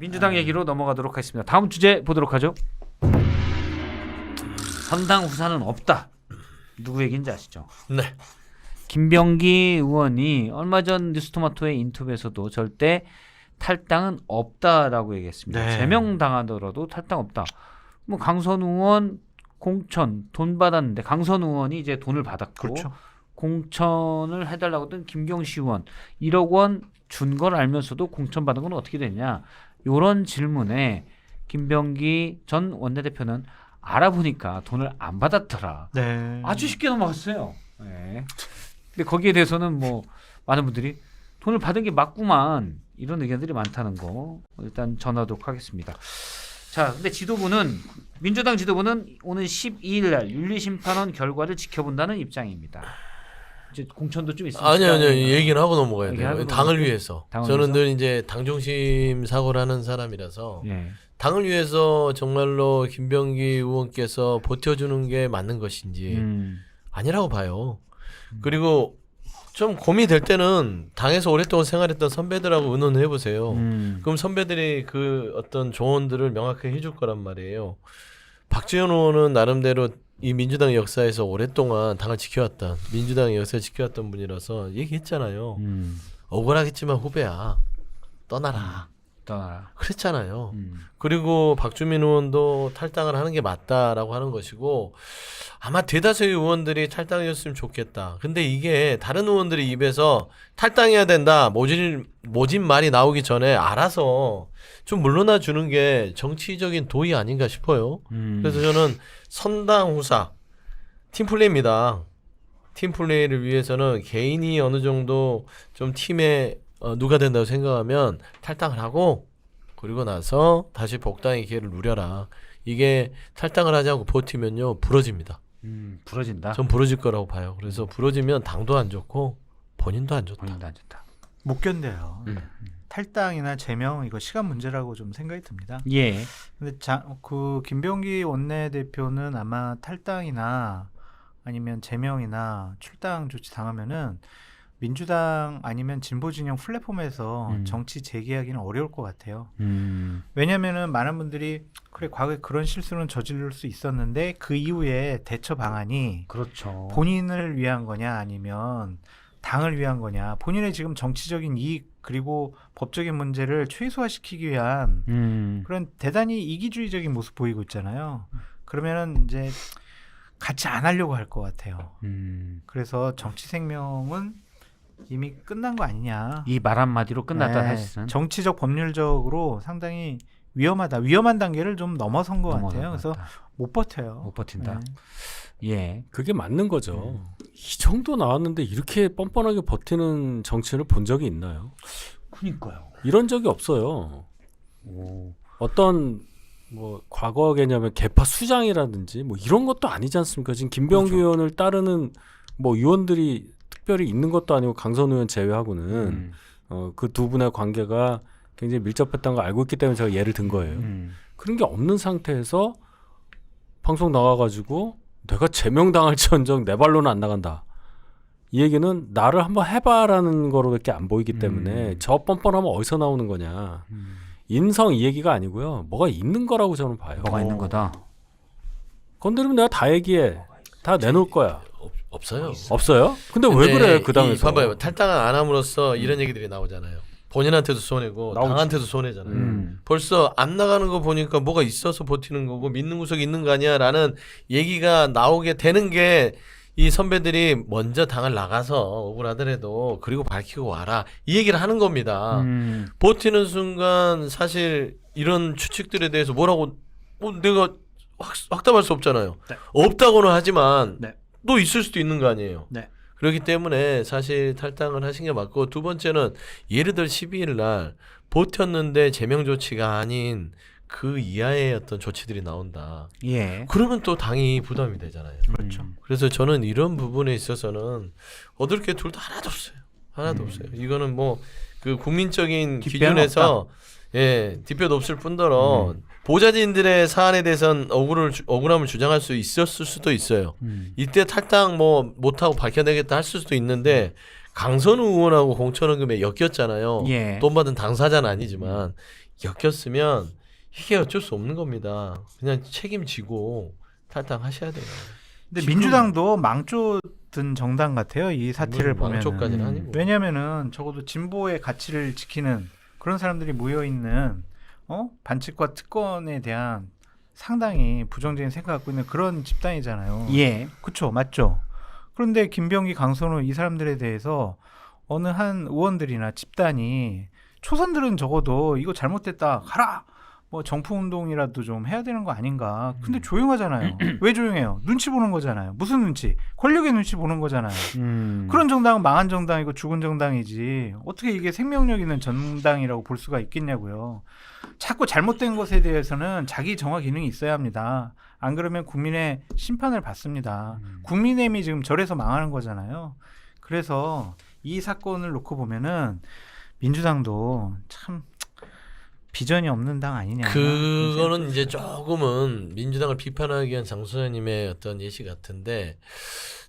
민주당 얘기로 넘어가도록 하겠습니다. 다음 주제 보도록 하죠. 선당 후사는 없다. 누구 얘기인지 아시죠? 네. 김병기 의원이 얼마 전 뉴스토마토의 인터뷰에서도 절대 탈당은 없다라고 얘기했습니다. 네. 제명 당하더라도 탈당 없다. 뭐 강선 의원 공천 돈 받았는데 강선 의원이 이제 돈을 받았고 그렇죠. 공천을 해달라고 했던 김경시 의원 1억 원 준 걸 알면서도 공천 받은 건 어떻게 됐냐 이런 질문에 김병기 전 원내대표는 알아보니까 돈을 안 받았더라. 네. 아주 쉽게 넘어갔어요. 네. 근데 거기에 대해서는 뭐 많은 분들이 돈을 받은 게 맞구만 이런 의견들이 많다는 거 일단 전하도록 하겠습니다. 자, 근데 지도부는 민주당 지도부는 오는 12일 날 윤리심판원 결과를 지켜본다는 입장입니다. 이제 공천도 좀 있으니까 아니요, 아니요. 얘기는 하고 넘어가야 얘기하고 돼요. 당을 넘어가고. 위해서. 당을 저는 위해서? 늘 이제 당중심 사고를 하는 사람이라서 예. 당을 위해서 정말로 김병기 의원께서 버텨주는 게 맞는 것인지 음. 아니라고 봐요. 그리고 좀 고민이 될 때는 당에서 오랫동안 생활했던 선배들하고 의논을 해보세요. 음. 그럼 선배들이 그 어떤 조언들을 명확하게 해줄 거란 말이에요. 박지원 의원은 나름대로 이 민주당 역사에서 오랫동안 당을 지켜왔던 민주당의 역사를 지켜왔던 분이라서 얘기했잖아요. 음. 억울하겠지만 후배야 떠나라 떠나라. 그랬잖아요. 음. 그리고 박주민 의원도 탈당을 하는 게 맞다라고 하는 것이고 아마 대다수의 의원들이 탈당이었으면 좋겠다. 근데 이게 다른 의원들의 입에서 탈당해야 된다 모진 모진 말이 나오기 전에 알아서 좀 물러나 주는 게 정치적인 도의 아닌가 싶어요. 음. 그래서 저는 선당 후사 팀플레이입니다. 팀플레이를 위해서는 개인이 어느 정도 좀 팀에 어, 누가 된다고 생각하면 탈당을 하고 그리고 나서 다시 복당의 기회를 누려라. 이게 탈당을 하지 않고 버티면요 부러집니다. 음. 부러진다. 전 부러질 거라고 봐요. 그래서 부러지면 당도 안 좋고 본인도 안 좋다. 본인도 안 좋다. 못 견뎌요. 음. 탈당이나 제명 이거 시간 문제라고 좀 생각이 듭니다. 예. 근데 자, 그 김병기 원내대표는 아마 탈당이나 아니면 제명이나 출당 조치 당하면은 민주당 아니면 진보 진영 플랫폼에서 음. 정치 재개하기는 어려울 것 같아요. 음. 왜냐면은 많은 분들이 그래 과거에 그런 실수는 저지를 수 있었는데 그 이후에 대처 방안이 그렇죠. 본인을 위한 거냐 아니면 당을 위한 거냐 본인의 지금 정치적인 이익 그리고 법적인 문제를 최소화시키기 위한 음. 그런 대단히 이기주의적인 모습 보이고 있잖아요. 그러면은 이제 같이 안 하려고 할 것 같아요. 음. 그래서 정치 생명은 이미 끝난 거 아니냐. 이 말 한마디로 끝났다 네, 사실은. 정치적 법률적으로 상당히 위험하다. 위험한 단계를 좀 넘어선 것 넘어간 같아요. 것 그래서 같다. 못 버텨요. 못 버틴다. 네. 예. 그게 맞는 거죠. 이 정도 나왔는데 이렇게 뻔뻔하게 버티는 정치인을 본 적이 있나요? 그니까요. 이런 적이 없어요. 오. 어떤 뭐 과거 개념의 개파 수장이라든지 뭐 이런 것도 아니지 않습니까? 지금 김병기 그렇죠. 의원을 따르는 뭐 의원들이 특별히 있는 것도 아니고 강선 의원 제외하고는 음. 어, 그 두 분의 관계가 굉장히 밀접했다는 걸 알고 있기 때문에 제가 예를 든 거예요. 음. 그런 게 없는 상태에서 방송 나가가지고 내가 제명당할지언정 내 발로는 안 나간다. 이 얘기는 나를 한번 해봐라는 거로밖에 안 보이기 때문에 음. 저 뻔뻔하면 어디서 나오는 거냐. 음. 인성 이 얘기가 아니고요. 뭐가 있는 거라고 저는 봐요. 뭐가 있는 거다. 건드리면 내가 다 얘기해. 다 내놓을 거야. 없, 없어요. 없어요? 근데 왜 그래 그 이- 당에서? 봐봐요. 탈당을 안 함으로써 이런 얘기들이 나오잖아요. 본인한테도 손해고 나오지. 당한테도 손해잖아요. 음. 벌써 안 나가는 거 보니까 뭐가 있어서 버티는 거고 믿는 구석이 있는 거 아니야라는 얘기가 나오게 되는 게 이 선배들이 먼저 당을 나가서 억울하더라도 그리고 밝히고 와라 이 얘기를 하는 겁니다. 음. 버티는 순간 사실 이런 추측들에 대해서 뭐라고 어, 내가 확, 확답할 수 없잖아요. 네. 없다고는 하지만 네. 또 있을 수도 있는 거 아니에요. 네. 그렇기 때문에 사실 탈당을 하신 게 맞고 두 번째는 예를 들어 12일 날 버텼는데 제명 조치가 아닌 그 이하의 어떤 조치들이 나온다. 예. 그러면 또 당이 부담이 되잖아요. 그렇죠. 음. 그래서 저는 이런 부분에 있어서는 얻을 게 둘 다 하나도 없어요. 하나도 음. 없어요. 이거는 뭐 그 국민적인 기준에서 예 뒷배도 없을 뿐더러 보좌진들의 사안에 대해선 억울을 주- 억울함을 주장할 수 있었을 수도 있어요. 음. 이때 탈당 뭐 못하고 밝혀내겠다 할 수도 있는데 강선우 의원하고 공천원금에 엮였잖아요. 예. 돈 받은 당사자는 아니지만 엮였으면 이게 어쩔 수 없는 겁니다. 그냥 책임지고 탈당하셔야 돼요. 근데 지금- 민주당도 망조 든 정당 같아요. 이 사태를 뭐 보면. 망조까지는 음. 아니고. 왜냐면은 적어도 진보의 가치를 지키는 그런 사람들이 모여 있는 어 반칙과 특권에 대한 상당히 부정적인 생각 갖고 있는 그런 집단이잖아요. 예. 그렇죠, 맞죠. 그런데 김병기, 강선우 이 사람들에 대해서 어느 한 의원들이나 집단이 초선들은 적어도 이거 잘못됐다 가라. 뭐 정품 운동이라도 좀 해야 되는 거 아닌가. 근데 조용하잖아요. 왜 조용해요? 눈치 보는 거잖아요. 무슨 눈치? 권력의 눈치 보는 거잖아요. 음. 그런 정당은 망한 정당이고 죽은 정당이지 어떻게 이게 생명력 있는 정당이라고 볼 수가 있겠냐고요. 자꾸 잘못된 것에 대해서는 자기 정화 기능이 있어야 합니다. 안 그러면 국민의 심판을 받습니다. 음. 국민의힘이 지금 절에서 망하는 거잖아요. 그래서 이 사건을 놓고 보면은 민주당도 참 비전이 없는 당 아니냐. 그거는 이제 조금은 민주당을 비판하기 위한 장 소장님의 어떤 예시 같은데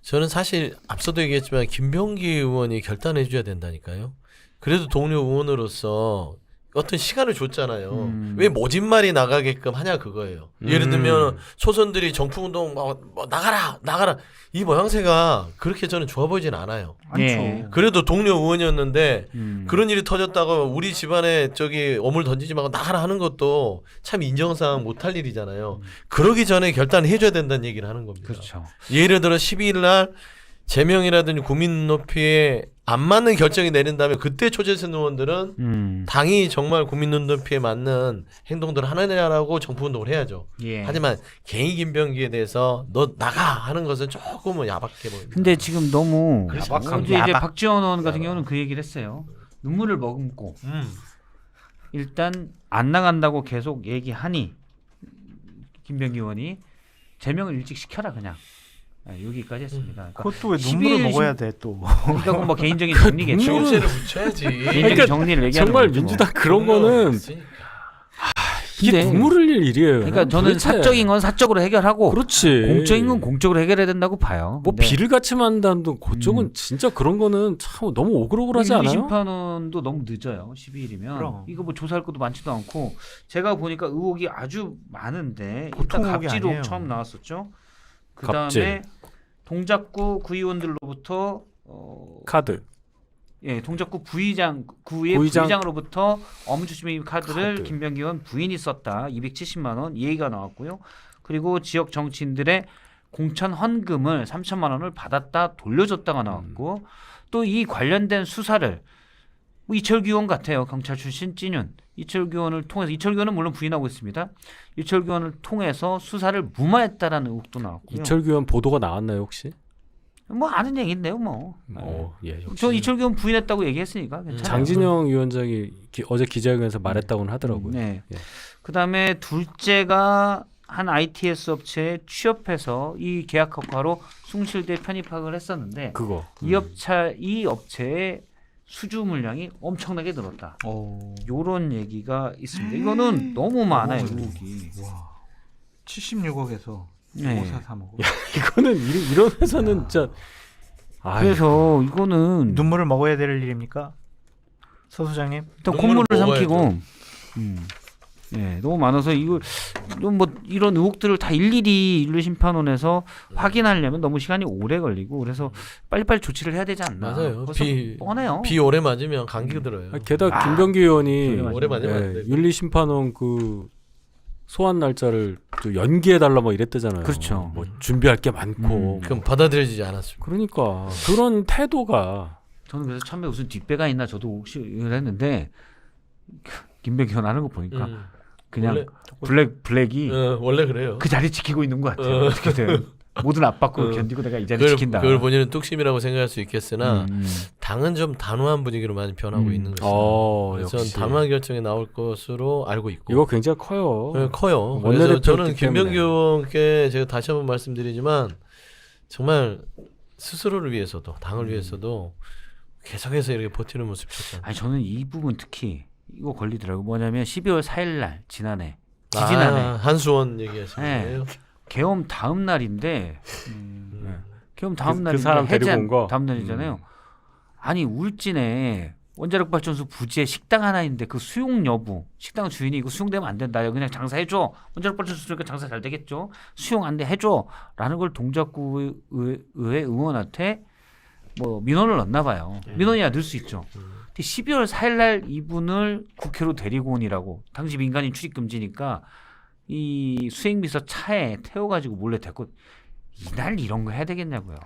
저는 사실 앞서도 얘기했지만 김병기 의원이 결단해 줘야 된다니까요. 그래도 동료 의원으로서 어떤 시간을 줬잖아요. 음. 왜 모진말이 나가게끔 하냐 그거예요. 예를 음. 들면 초선들이 정풍운동 뭐, 뭐 나가라 나가라 이 모양새가 그렇게 저는 좋아 보이진 않아요. 예. 그래도 동료 의원이었는데 음. 그런 일이 터졌다고 우리 집안에 저기 어물 던지지 말고 나가라 하는 것도 참 인정사항 못할 일이잖아요. 그러기 전에 결단을 해줘야 된다는 얘기를 하는 겁니다. 그렇죠. 예를 들어 12일 날 제명이라든지 국민 눈높이에 안 맞는 결정이 내린다면 그때 초재선 의원들은 음. 당이 정말 국민 눈높이에 맞는 행동들을 하느냐라고 정부 운동을 해야죠. 예. 하지만 개인 김병기에 대해서 너 나가 하는 것은 조금은 야박해 보입니다. 근데 지금 너무 그렇죠. 어제 이제 야박. 박지원 의원 같은. 경우는 그 얘기를 했어요. 눈물을 머금고 음. 일단 안 나간다고 계속 얘기하니 김병기 의원이 제명을 일찍 시켜라 그냥 아, 여기까지 했습니다. 그러니까 그것도 왜 12일 눈물을 심- 먹어야 돼 또. 이건 뭐 개인적인 정리겠죠. 눈물을- 시금치를 붙여야지. 개인적인 그러니까 정리를 얘기하는 정말 거죠, 뭐. 민주당 그런 거는 있으니까. 이게 근데- 눈물 흘릴 일이에요. 그러니까 저는 도대체. 사적인 건 사적으로 해결하고 그렇지. 공적인 건 공적으로 해결해야 된다고 봐요. 뭐 근데 비를 같이 만다는 그쪽은 음. 진짜 그런 거는 참 너무 오글오글하지 윤리 않아요? 심판원도 너무 늦어요. 12일이면 그럼. 이거 뭐 조사할 것도 많지도 않고 제가 보니까 의혹이 아주 많은데 보통 일단 의혹이 갑질 의혹 아니에요. 처음 나왔었죠. 그 갑질. 다음에 동작구 구의원들로부터 어, 카드. 예, 동작구 부의장 구의 부의장- 부의장 으로부터 업무추심의 카드를 카드. 김병기 의원 부인이 썼다. 270만 원이 얘기가 나왔고요. 그리고 지역 정치인들의 공천 헌금을 3천만 원을 받았다 돌려줬다가 나왔고 음. 또이 관련된 수사를 뭐 이철규 의원 같아요. 경찰 출신 찐윤. 이철규 의원을 통해서 이철규 의원은 물론 부인하고 있습니다. 이철규 의원을 통해서 수사를 무마했다라는 의혹도 나왔고요. 이철규 의원 보도가 나왔나요 혹시? 뭐 아는 얘기인데요, 뭐. 어, 예. 역시. 저 이철규 의원 부인했다고 얘기했으니까 괜찮아요. 장진영 위원장이 기- 어제 기자회견에서 말했다고는 하더라고요. 네. 예. 그다음에 둘째가 한 ITS 업체에 취업해서 이 계약 효과로 숭실대 편입학을 했었는데 그거. 이 업차 이 업체의 수주 물량이 엄청나게 늘었다. 오. 요런 얘기가 있습니다. 이거는 너무 많아요, 의혹이. 와. 76억에서 네. 5435억. 이거는 이- 이런 회사는 진짜 아, 그래서 이거는 눈물을 먹어야 될 일입니까? 서 소장님? 일단 눈물을 콧물을 먹어야죠. 삼키고 음. 예, 너무 많아서 이거 이건 뭐 이런 의혹들을 다 일일이 윤리심판원에서 확인하려면 너무 시간이 오래 걸리고 그래서 빨리빨리 조치를 해야 되지 않나. 맞아요. 비- 뻔해요. 비 오래 맞으면 감기 들어요. 아, 게다가 아, 김병기 의원이 오래 맞으면 안 예, 돼. 윤리 심판원 그 소환 날짜를 또 연기해 달라 뭐 이랬대잖아요. 그렇죠. 뭐 준비할 게 많고. 음, 뭐. 그럼 받아들여지지 않았습니다. 그러니까 그런 태도가 저는 그래서 처음에 무슨 뒷배가 있나 저도 혹시 이걸 했는데 김백현 하는 거 보니까 음. 그냥 원래- 블랙 블랙이 어, 원래 그래요. 그 자리 지키고 있는 것 같아요. 어. 어떻게든 모든 압박을 어. 견디고 내가 이 자리 그걸, 지킨다. 그걸 본인은 뚝심이라고 생각할 수 있겠으나 음, 당은 좀 단호한 분위기로 많이 변하고 음. 있는 것이다. 어, 그래서. 단호한 결정이 나올 것으로 알고 있고 이거 굉장히 커요. 네, 커요. 그래서 저는 의원께 제가 다시 한번 말씀드리지만 정말 스스로를 위해서도 당을 위해서도 계속해서 이렇게 버티는 모습 좋다. 아니 저는 이 부분 특히 이거 걸리더라고. 뭐냐면 12월 4일 날 지난해 지지난해 아, 한수원 얘기하시는 네. 거예요? 개엄 다음 날인데 음. 개엄 다음 그 날인데 사람 데리고 해제한 온 거? 다음 날이잖아요. 음. 아니 울진에 원자력 발전소 부지에 식당 하나 있는데 그 수용 여부 식당 주인이 이거 수용되면 안 된다 그냥 장사해줘 원자력 발전소니까 장사 잘 되겠죠 수용 안 돼 해줘라는 걸 동작구 의- 의회 의원한테 뭐 민원을 넣나 봐요 민원이야 넣을 수 있죠 근데 12월 4일 날 이분을 국회로 데리고 온이라고. 당시 민간인 출입 금지니까 이 수행비서 차에 태워가지고 몰래 데리고 이날 이런 거 해야 되겠냐고요.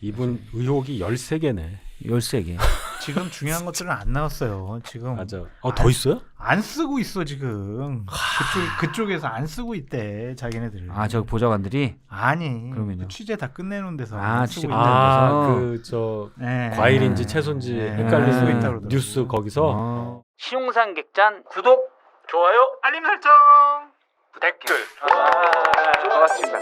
이분 의혹이 13개네. 13개 지금 중요한 것들은 안 나왔어요. 지금 맞아. 어, 더 있어요? 안 쓰고 있어 지금. 그쪽 그쪽에서 안 쓰고 있대 자기네들. 아 저 보좌관들이 아니. 그러면요? 그 취재 다 끝내놓은 데서 아, 안 취재 쓰고 끝내놓은 있다. 데서. 아, 그저 네. 과일인지 채소인지 네. 헷갈리는 쓰고 있다 그러더라고요. 뉴스 거기서 어. 시용상 객잔 구독 좋아요, 알림 설정. 부탁드립니다. 아, 고맙습니다.